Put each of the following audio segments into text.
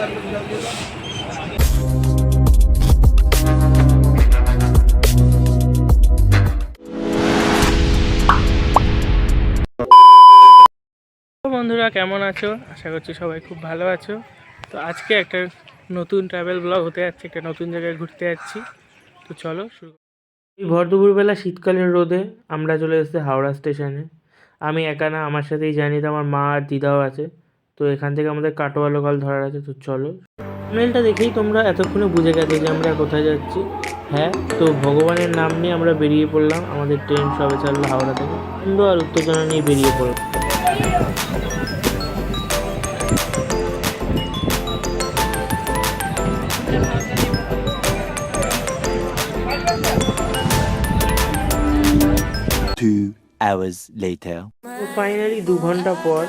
বন্ধুরা, কেমন আছো? আশা করছি সবাই খুব ভালো আছো। তো আজকে একটা নতুন ট্রাভেল ব্লগ হতে যাচ্ছে, একটা নতুন জায়গায় ঘুরতে যাচ্ছি। তো চলো শুরু এই ভর দুপুরবেলা শীতকালের রোদে আমরা চলে এসেছি হাওড়া স্টেশনে আমি একা না, আমার সাথেই জানি তো আমার মা আর দিদাও আছে। তো এখান থেকে আমাদের কাটোয়া লোকাল ধরার আছে তো চলো। মেলটা দেখেই তোমরা এতক্ষণে বুঝে গেছো যে আমরা কোথায় যাচ্ছি। হ্যাঁ তো ভগবানের নাম নিয়ে আমরা বেরিয়ে পড়লাম। আমাদের ট্রেন সবে ছাড়লো হাওড়া থেকে। আনন্দ আর উত্তেজনা নিয়ে বেরিয়ে পড়লাম। Two hours later. ফাইনালি দু ঘণ্টা পর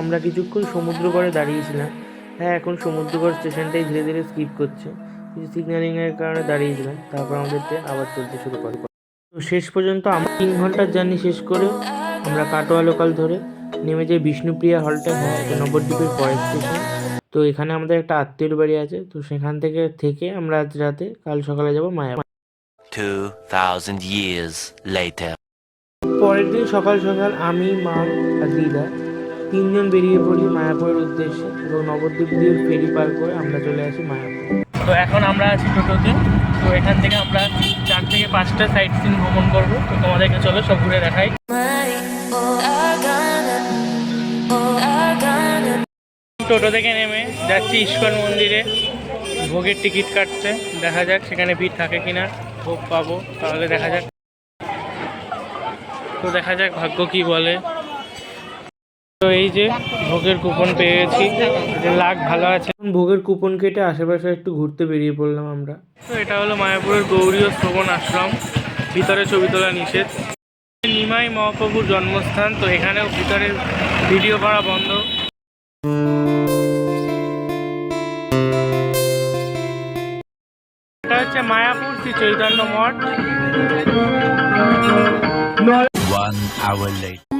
আমরা কিছুক্ষণ সমুদ্র পাড়ে দাঁড়িয়েছিলাম। হ্যাঁ এখন সমুদ্রগড় স্টেশনটাই ধীরে ধীরে স্কিপ করছে। কিছু সিগন্যালিংয়ের কারণে দাঁড়িয়েছিলাম তারপর আমাদের ট্রেন আবার চলতে শুরু করে। তো শেষ পর্যন্ত আমরা তিন ঘণ্টার জার্নি শেষ করে আমরা কাটোয়া লোকাল ধরে নেমে যাই বিষ্ণুপ্রিয়া হলটা হ্যাঁ এটা নবদ্বীপের পরের স্টেশন তো এখানে আমাদের একটা আত্মীয়র বাড়ি আছে তো সেখান থেকে থেকে আমরা আজ রাতে কাল সকালে যাব মায়া years later. পরের দিন সকাল সকাল আমি মা আর দিদা তিনজন বেরিয়ে পড়ি মায়াপুরের উদ্দেশ্যে এবং নবদ্বীপ দিয়ে ফেরি পার করে আমরা চলে আসি মায়াপুর। তো এখন আমরা আছি টোটোতে। তো এখান থেকে আমরা চার থেকে পাঁচটা সাইট সিন ভ্রমণ করব। তো তোমাদেরকে চলো সব ঘুরে দেখাই। টোটো থেকে নেমে যাচ্ছি ইস্কন মন্দিরে। ভোগের টিকিট কাটতে। দেখা যাক সেখানে ভিড় থাকে কিনা। ভোগ পাবো, তাহলে দেখা যাক। তো দেখা যাক ভাগ্য কি বলে। তো এই যে ভোগের কুপন পেয়ে গেছি। যে লাখ ভালো আছে। ভোগের কুপন কেটে আশেপাশে একটু ঘুরতে বেরিয়ে পড়লাম আমরা। তো এটা হলো মায়াপুরের গৌরী ও শ্রবণ আশ্রম। ভিতরে ছবি তোলা নিষেধ। নিমাই মহাপ্রভুর জন্মস্থান তো এখানেও ভিতরে ভিডিও করা বন্ধ। এটা হচ্ছে মায়াপুর শ্রী চৈতন্য মঠ। One hour later.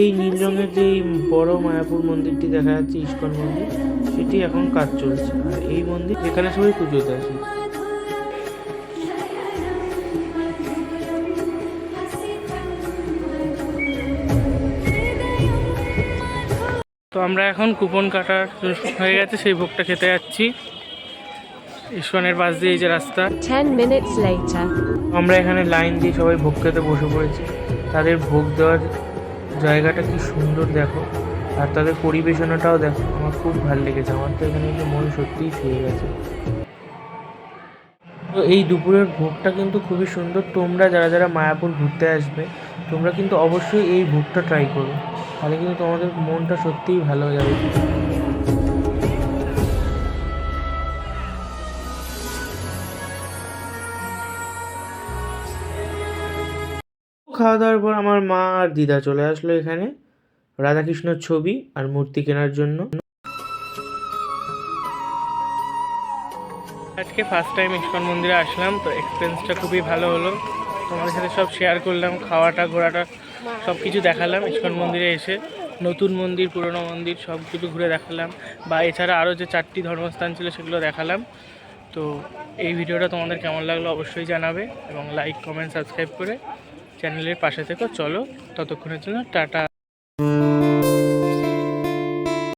এই নীল রঙের যে বড় মায়াপুর মন্দিরটি দেখা যাচ্ছে ইস্কন মন্দির সেটি এখন কাজ চলছে। আর এই মন্দির যেখানে সবাই পুজোতে আসে তো আমরা এখন কুপন কাটার হয়ে গেছে সেই ভোগটা খেতে যাচ্ছি। ইস্কনের পাশ দিয়ে এই যে রাস্তা। 10 minutes later. আমরা এখানে লাইন দিয়ে সবাই ভোগ খেতে বসে পড়েছি। তাদের ভোগ দেওয়ার জায়গাটা কি সুন্দর দেখো। আর তাদের পরিবেশনাটাও দেখো। আমার খুব ভালো লেগেছে। আমার তো এখানে এসে মন সত্যিই ছুঁয়ে গেছে। তো এই দুপুরের ভোগটা কিন্তু খুবই সুন্দর। তোমরা যারা যারা মায়াপুর ঘুরতে আসবে তোমরা কিন্তু অবশ্যই এই ভোগটা ট্রাই করো। তাহলে কিন্তু তোমাদের মনটা সত্যিই ভালো হয়ে যাবে। খাওয়া দাওয়ার পর আমার মা আর দিদা চলে আসলো এখানে। রাধাকৃষ্ণর ছবি আর মূর্তি কেনার জন্য। আজকে ফার্স্ট টাইম ইস্কন মন্দিরে আসলাম, তো এক্সপিরিয়েন্সটা খুবই ভালো হলো। তোমাদের সাথে সব শেয়ার করলাম, খাওয়াটা, ঘোরাটা সব কিছু দেখালাম ইস্কন মন্দিরে এসে। নতুন মন্দির, পুরনো মন্দির সব কিছু ঘুরে দেখালাম। বা এছাড়া আরও যে চারটি ধর্মস্থান ছিল সেগুলো দেখালাম। তো এই ভিডিওটা তোমাদের কেমন লাগল অবশ্যই জানাবে এবং লাইক কমেন্ট সাবস্ক্রাইব করে চ্যানেলের পাশে থেকে চলো ততক্ষণের জন্য টাটা।